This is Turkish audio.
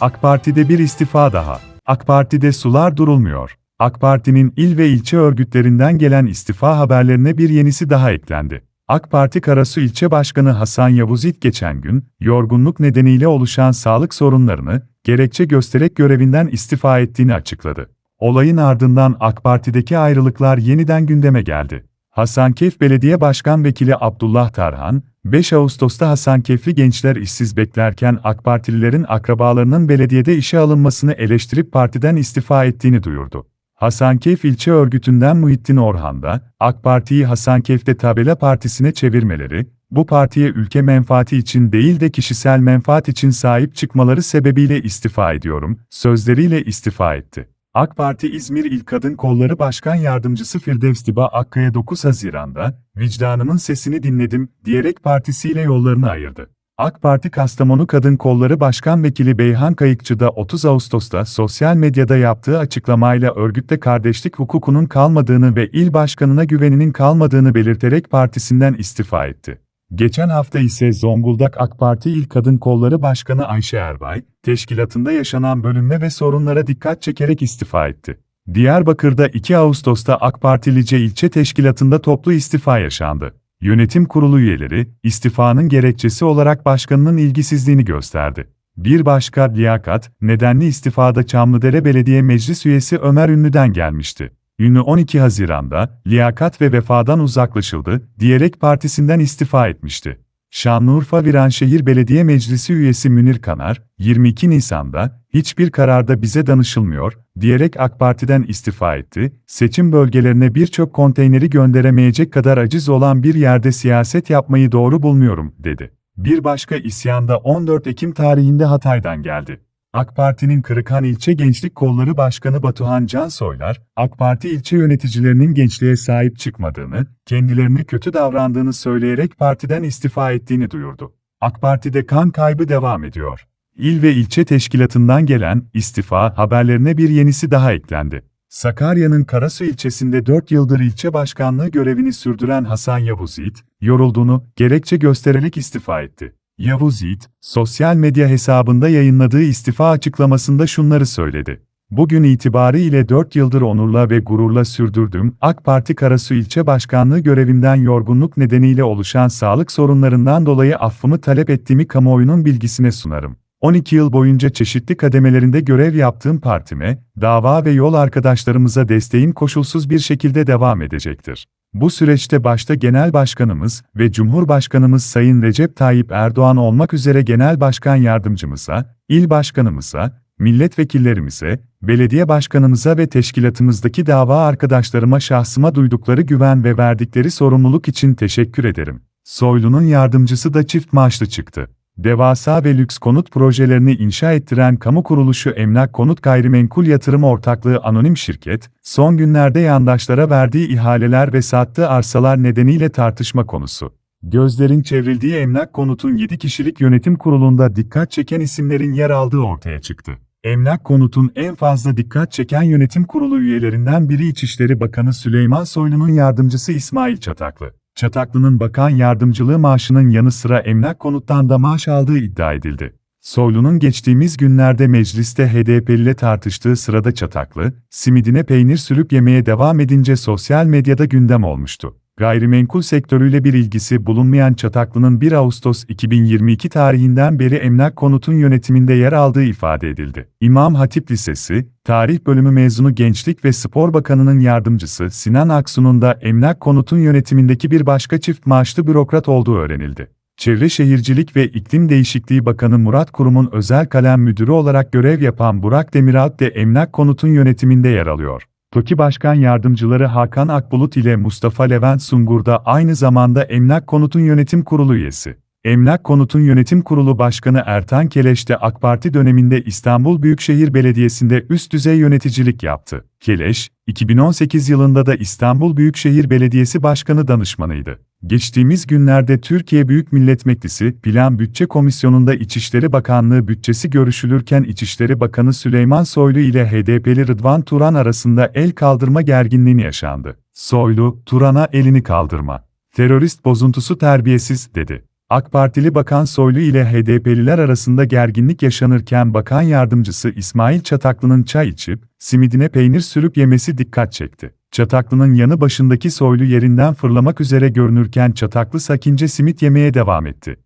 AK Parti'de bir istifa daha. AK Parti'de sular durulmuyor. AK Parti'nin il ve ilçe örgütlerinden gelen istifa haberlerine bir yenisi daha eklendi. AK Parti Karasu İlçe Başkanı Hasan Yavuzit geçen gün, yorgunluk nedeniyle oluşan sağlık sorunlarını, gerekçe göstererek görevinden istifa ettiğini açıkladı. Olayın ardından AK Parti'deki ayrılıklar yeniden gündeme geldi. Hasankeyf Belediye Başkan Vekili Abdullah Tarhan, 5 Ağustos'ta Hasankeyfli gençler işsiz beklerken AK Partililerin akrabalarının belediyede işe alınmasını eleştirip partiden istifa ettiğini duyurdu. Hasankeyf ilçe örgütünden Muhittin Orhan da, AK Parti'yi Hasankeyf'te tabela partisine çevirmeleri, bu partiye ülke menfaati için değil de kişisel menfaat için sahip çıkmaları sebebiyle istifa ediyorum, sözleriyle istifa etti. AK Parti İzmir İl Kadın Kolları Başkan Yardımcısı Firdevs Diba Akkaya 9 Haziran'da, vicdanımın sesini dinledim, diyerek partisiyle yollarını ayırdı. AK Parti Kastamonu Kadın Kolları Başkan Vekili Beyhan Kayıkçı da 30 Ağustos'ta sosyal medyada yaptığı açıklamayla örgütte kardeşlik hukukunun kalmadığını ve il başkanına güveninin kalmadığını belirterek partisinden istifa etti. Geçen hafta ise Zonguldak AK Parti İl Kadın Kolları Başkanı Ayşe Erbay, teşkilatında yaşanan bölünme ve sorunlara dikkat çekerek istifa etti. Diyarbakır'da 2 Ağustos'ta AK Partilice ilçe teşkilatında toplu istifa yaşandı. Yönetim kurulu üyeleri, istifanın gerekçesi olarak başkanının ilgisizliğini gösterdi. Bir başka liyakat, nedenli istifada Çamlıdere Belediye Meclis üyesi Ömer Ünlü'den gelmişti. Ünlü 12 Haziran'da, liyakat ve vefadan uzaklaşıldı, diyerek partisinden istifa etmişti. Şanlıurfa Viranşehir Belediye Meclisi üyesi Münir Kanar, 22 Nisan'da, hiçbir kararda bize danışılmıyor, diyerek AK Parti'den istifa etti, seçim bölgelerine birçok konteyneri gönderemeyecek kadar aciz olan bir yerde siyaset yapmayı doğru bulmuyorum, dedi. Bir başka isyan da 14 Ekim tarihinde Hatay'dan geldi. AK Parti'nin Kırıkhan İlçe Gençlik Kolları Başkanı Batuhan Cansoylar, AK Parti ilçe yöneticilerinin gençliğe sahip çıkmadığını, kendilerine kötü davrandığını söyleyerek partiden istifa ettiğini duyurdu. AK Parti'de kan kaybı devam ediyor. İl ve ilçe teşkilatından gelen istifa haberlerine bir yenisi daha eklendi. Sakarya'nın Karasu ilçesinde 4 yıldır ilçe başkanlığı görevini sürdüren Hasan Yavuz Yiğit, yorulduğunu gerekçe göstererek istifa etti. Yavuz Yiğit, sosyal medya hesabında yayınladığı istifa açıklamasında şunları söyledi. Bugün itibarı 4 yıldır onurla ve gururla sürdürdüğüm AK Parti Karasu ilçe başkanlığı görevimden yorgunluk nedeniyle oluşan sağlık sorunlarından dolayı affımı talep ettiğimi kamuoyunun bilgisine sunarım. 12 yıl boyunca çeşitli kademelerinde görev yaptığım partime, dava ve yol arkadaşlarımıza desteğim koşulsuz bir şekilde devam edecektir. Bu süreçte başta Genel Başkanımız ve Cumhurbaşkanımız Sayın Recep Tayyip Erdoğan olmak üzere Genel Başkan Yardımcımıza, İl Başkanımıza, milletvekillerimize, belediye başkanımıza ve teşkilatımızdaki dava arkadaşlarıma şahsıma duydukları güven ve verdikleri sorumluluk için teşekkür ederim. Soylu'nun yardımcısı da çift maaşlı çıktı devasa ve lüks konut projelerini inşa ettiren kamu kuruluşu Emlak Konut Gayrimenkul Yatırım Ortaklığı Anonim Şirket, son günlerde yandaşlara verdiği ihaleler ve sattığı arsalar nedeniyle tartışma konusu. Gözlerin çevrildiği Emlak Konut'un 7 kişilik yönetim kurulunda dikkat çeken isimlerin yer aldığı ortaya çıktı. Emlak Konut'un en fazla dikkat çeken yönetim kurulu üyelerinden biri İçişleri Bakanı Süleyman Soylu'nun yardımcısı İsmail Çataklı. Çataklı'nın bakan yardımcılığı maaşının yanı sıra emlak konuttan da maaş aldığı iddia edildi. Soylu'nun geçtiğimiz günlerde mecliste HDP ile tartıştığı sırada Çataklı, simidine peynir sürüp yemeye devam edince sosyal medyada gündem olmuştu. Gayrimenkul sektörüyle bir ilgisi bulunmayan Çataklı'nın 1 Ağustos 2022 tarihinden beri emlak konutun yönetiminde yer aldığı ifade edildi. İmam Hatip Lisesi, Tarih Bölümü mezunu Gençlik ve Spor Bakanı'nın yardımcısı Sinan Aksu'nun da emlak konutun yönetimindeki bir başka çift maaşlı bürokrat olduğu öğrenildi. Çevre Şehircilik ve İklim Değişikliği Bakanı Murat Kurum'un özel kalem müdürü olarak görev yapan Burak Demiralp de emlak konutun yönetiminde yer alıyor. TOKİ Başkan Yardımcıları Hakan Akbulut ile Mustafa Levent Sungur da aynı zamanda Emlak Konut'un yönetim kurulu üyesi. Emlak Konut'un yönetim kurulu başkanı Ertan Keleş de AK Parti döneminde İstanbul Büyükşehir Belediyesi'nde üst düzey yöneticilik yaptı. Keleş, 2018 yılında da İstanbul Büyükşehir Belediyesi Başkanı danışmanıydı. Geçtiğimiz günlerde Türkiye Büyük Millet Meclisi Plan Bütçe Komisyonu'nda İçişleri Bakanlığı bütçesi görüşülürken İçişleri Bakanı Süleyman Soylu ile HDP'li Rıdvan Turan arasında el kaldırma gerginliğini yaşandı. Soylu, Turan'a elini kaldırma. Terörist bozuntusu terbiyesiz, dedi. AK Partili Bakan Soylu ile HDP'liler arasında gerginlik yaşanırken Bakan Yardımcısı İsmail Çataklı'nın çay içip, simidine peynir sürüp yemesi dikkat çekti. Çataklı'nın yanı başındaki Soylu yerinden fırlamak üzere görünürken Çataklı sakince simit yemeye devam etti.